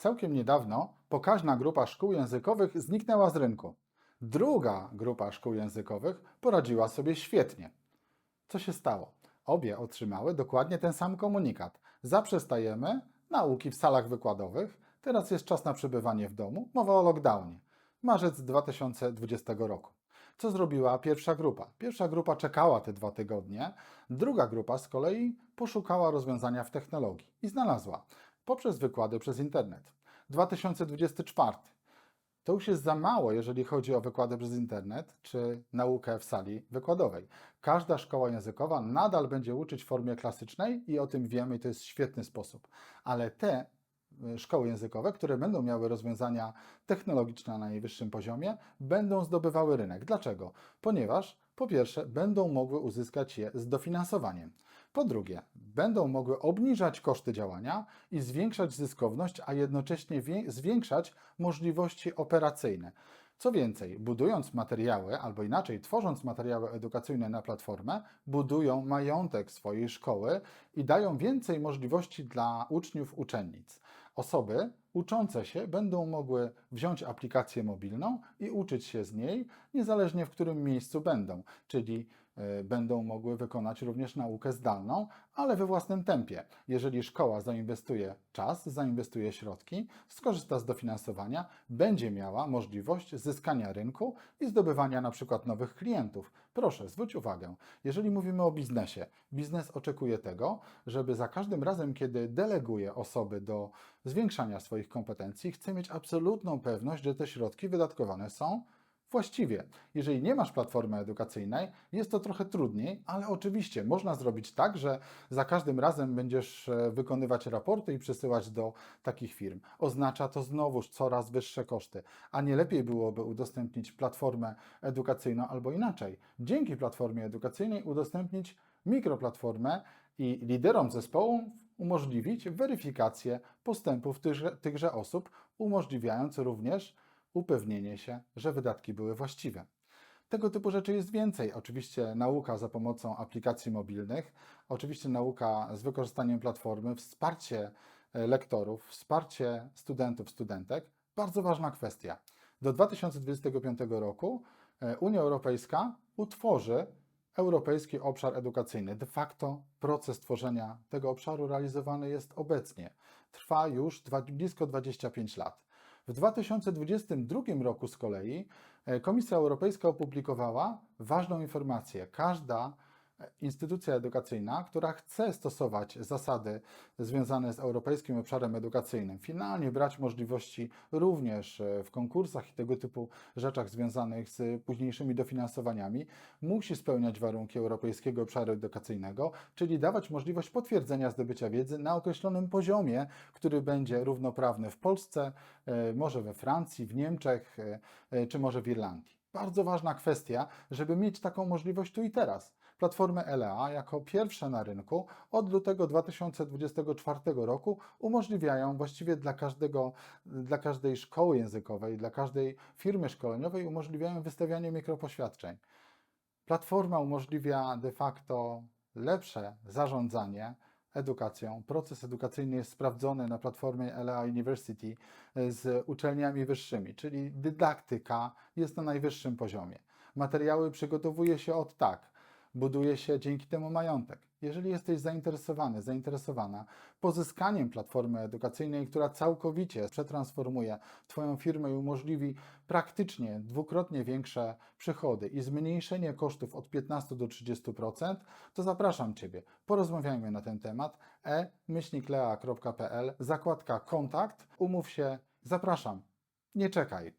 Całkiem niedawno pokaźna grupa szkół językowych zniknęła z rynku. Druga grupa szkół językowych poradziła sobie świetnie. Co się stało? Obie otrzymały dokładnie ten sam komunikat. Zaprzestajemy nauki w salach wykładowych. Teraz jest czas na przebywanie w domu. Mowa o lockdownie. Marzec 2020 roku. Co zrobiła pierwsza grupa? Pierwsza grupa czekała te dwa tygodnie, druga grupa z kolei poszukała rozwiązania w technologii i znalazła poprzez wykłady przez internet. 2024. To już jest za mało, jeżeli chodzi o wykłady przez internet czy naukę w sali wykładowej. Każda szkoła językowa nadal będzie uczyć w formie klasycznej i o tym wiemy, i to jest świetny sposób. Ale te szkoły językowe, które będą miały rozwiązania technologiczne na najwyższym poziomie, będą zdobywały rynek. Dlaczego? Ponieważ po pierwsze będą mogły uzyskać je z dofinansowaniem. Po drugie, będą mogły obniżać koszty działania i zwiększać zyskowność, a jednocześnie zwiększać możliwości operacyjne. Co więcej, budując materiały, albo inaczej, tworząc materiały edukacyjne na platformę, budują majątek swojej szkoły i dają więcej możliwości dla uczniów, uczennic. Osoby uczące się będą mogły wziąć aplikację mobilną i uczyć się z niej, niezależnie w którym miejscu będą, czyli będą mogły wykonać również naukę zdalną, ale we własnym tempie. Jeżeli szkoła zainwestuje czas, zainwestuje środki, skorzysta z dofinansowania, będzie miała możliwość zyskania rynku i zdobywania na przykład nowych klientów. Proszę, zwróć uwagę, jeżeli mówimy o biznesie, biznes oczekuje tego, żeby za każdym razem, kiedy deleguje osoby do zwiększania swoich kompetencji, chce mieć absolutną pewność, że te środki wydatkowane są właściwie. Jeżeli nie masz platformy edukacyjnej, jest to trochę trudniej, ale oczywiście można zrobić tak, że za każdym razem będziesz e, wykonywać raporty i przesyłać do takich firm. Oznacza to znowuż coraz wyższe koszty, a nie lepiej byłoby udostępnić platformę edukacyjną albo inaczej. Dzięki platformie edukacyjnej udostępnić mikroplatformę i liderom zespołu umożliwić weryfikację postępów tychże, tychże osób, umożliwiając również upewnienie się, że wydatki były właściwe. Tego typu rzeczy jest więcej. Oczywiście nauka za pomocą aplikacji mobilnych, oczywiście nauka z wykorzystaniem platformy, wsparcie e, lektorów, wsparcie studentów, studentek. Bardzo ważna kwestia. Do 2025 roku e, Unia Europejska utworzy Europejski Obszar Edukacyjny. De facto proces tworzenia tego obszaru realizowany jest obecnie. Trwa już blisko 25 lat. W 2022 roku z kolei e, Komisja Europejska opublikowała ważną informację. Każda instytucja edukacyjna, która chce stosować zasady związane z Europejskim Obszarem Edukacyjnym, finalnie brać możliwości również e, w konkursach i tego typu rzeczach związanych z późniejszymi dofinansowaniami, musi spełniać warunki Europejskiego Obszaru Edukacyjnego, czyli dawać możliwość potwierdzenia zdobycia wiedzy na określonym poziomie, który będzie równoprawny w Polsce, e, może we Francji, w Niemczech, e, czy może w Irlandii. Bardzo ważna kwestia, żeby mieć taką możliwość tu i teraz. Platformy LEA jako pierwsze na rynku od lutego 2024 roku umożliwiają właściwie dla każdego, dla każdej szkoły językowej, dla każdej firmy szkoleniowej umożliwiają wystawianie mikropoświadczeń. Platforma umożliwia de facto lepsze zarządzanie edukacją. Proces edukacyjny jest sprawdzony na platformie LA University e, z uczelniami wyższymi, czyli dydaktyka jest na najwyższym poziomie. Materiały przygotowuje się od tak, buduje się dzięki temu majątek. Jeżeli jesteś zainteresowany, zainteresowana pozyskaniem platformy edukacyjnej, która całkowicie przetransformuje Twoją firmę i umożliwi praktycznie dwukrotnie większe przychody i zmniejszenie kosztów od 15 do 30%, to zapraszam Ciebie. Porozmawiajmy na ten temat. e-lea.pl, zakładka kontakt, umów się, zapraszam. Nie czekaj.